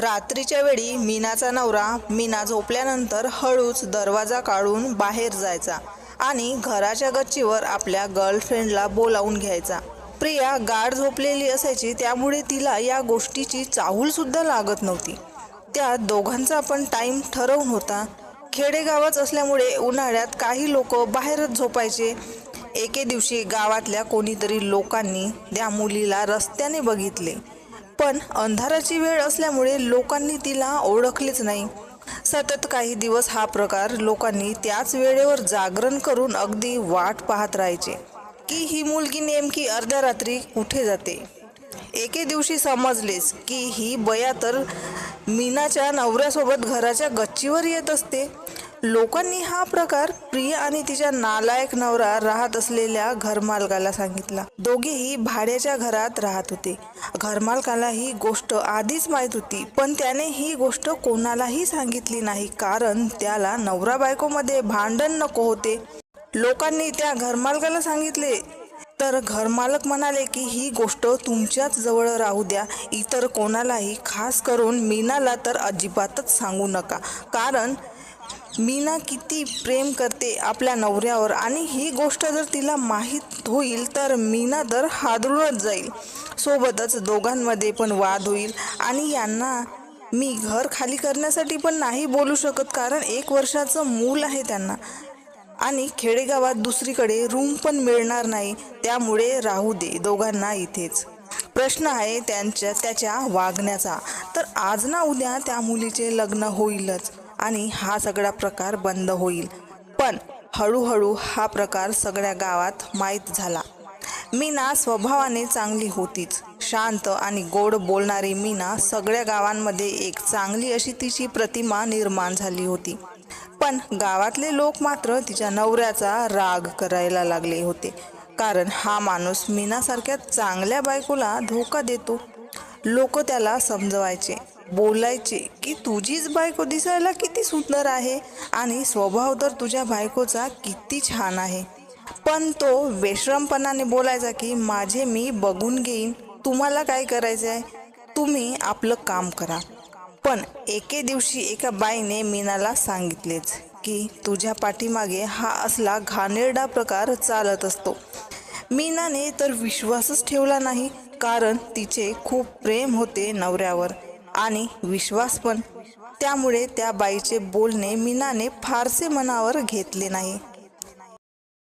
रात्रीच्या वेळी मीनाचा नवरा मीना झोपल्यानंतर हळूच दरवाजा काढून बाहेर जायचा आणि घराच्या गच्चीवर आपल्या गर्लफ्रेंडला बोलावून घ्यायचा. प्रिया गाढ झोपलेली असायची त्यामुळे तिला या गोष्टीची चाहूलसुद्धा लागत नव्हती. त्या दोघांचा पण टाईम ठरवून होता. खेडेगावच असल्यामुळे उन्हाळ्यात काही लोक बाहेरच झोपायचे. एके दिवशी गावातल्या कोणीतरी लोकांनी त्या मुलीला रस्त्याने बघितले. पण अंधाराची वेळ असल्यामुळे लोकांनी तिला ओळखलेच नाही. सतत काही दिवस हा प्रकार लोकांनी त्याच वेळेवर जागरण करून अगदी वाट पाहत राहायचे. की ही मुलगी नेमकी अर्ध्या रात्री कुठे जाते? एके दिवशी समजलेच की ही बया तर मीनाच्या नवऱ्यासोबत घराच्या गच्चीवर येत असते. लोकांनी हा प्रकार प्रिया आणि तिच्या नालायक नवरा राहत असलेल्या घरमालकाला सांगितला. दोघेही भाड्याच्या घरात राहत होते. घरमालकाला ही गोष्ट आधीच माहीत होती पण त्याने ही गोष्ट कोणालाही सांगितली नाही कारण त्याला नवरा बायकोमध्ये भांडण नको होते. लोकांनी त्या घरमालकाला सांगितले तर घरमालक म्हणाले की ही गोष्ट तुमच्याच जवळ राहू द्या इतर कोणालाही खास करून मीनाला तर अजिबातच सांगू नका कारण मीना किती प्रेम करते आपल्या नवऱ्यावर आणि ही गोष्ट जर तिला माहीत होईल तर मीना तर हादरूनच जाईल. सोबतच दोघांमध्ये पण वाद होईल आणि यांना मी घर खाली करण्यासाठी पण नाही बोलू शकत कारण एक वर्षाचं मूल आहे त्यांना. आणि खेडेगावात दुसरीकडे रूम पण मिळणार नाही त्यामुळे राहू दे दोघांना इथेच. प्रश्न आहे त्यांच्या त्याच्या वागण्याचा. तर आज ना उद्या त्या मुलीचे लग्न होईलच. आणि हा सगळा प्रकार बंद होईल. पण हळूहळू हा प्रकार सगळ्या गावात माहीत झाला. मीना स्वभावाने चांगली होतीच. शांत आणि गोड बोलणारी मीना सगळ्या गावांमध्ये एक चांगली अशी तिची प्रतिमा निर्माण झाली होती. पण गावातले लोक मात्र तिच्या नवऱ्याचा राग करायला लागले होते. कारण हा माणूस मीनासारख्या चांगल्या बायकोला धोका देतो. लोक त्याला समजवायचे. बोलायचे की तुझीच बायको दिसायला किती सुंदर आहे आणि स्वभाव तर तुझ्या बायकोचा किती छान आहे. पण तो वेश्रमपणाने बोलायचा की माझे मी बघून घेईन. तुम्हाला काय करायचं आहे? तुम्ही आपलं काम करा. पण एके दिवशी एका बाईने मीनाला सांगितलेच की तुझ्या पाठीमागे हा असला घाणेरडा प्रकार चालत असतो. मीनाने तर विश्वासच ठेवला नाही कारण तिचे खूप प्रेम होते नवऱ्यावर. आणि विश्वास पण. त्यामुळे त्या बाईचे बोलणे मीनाने फारसे मनावर घेतले नाही.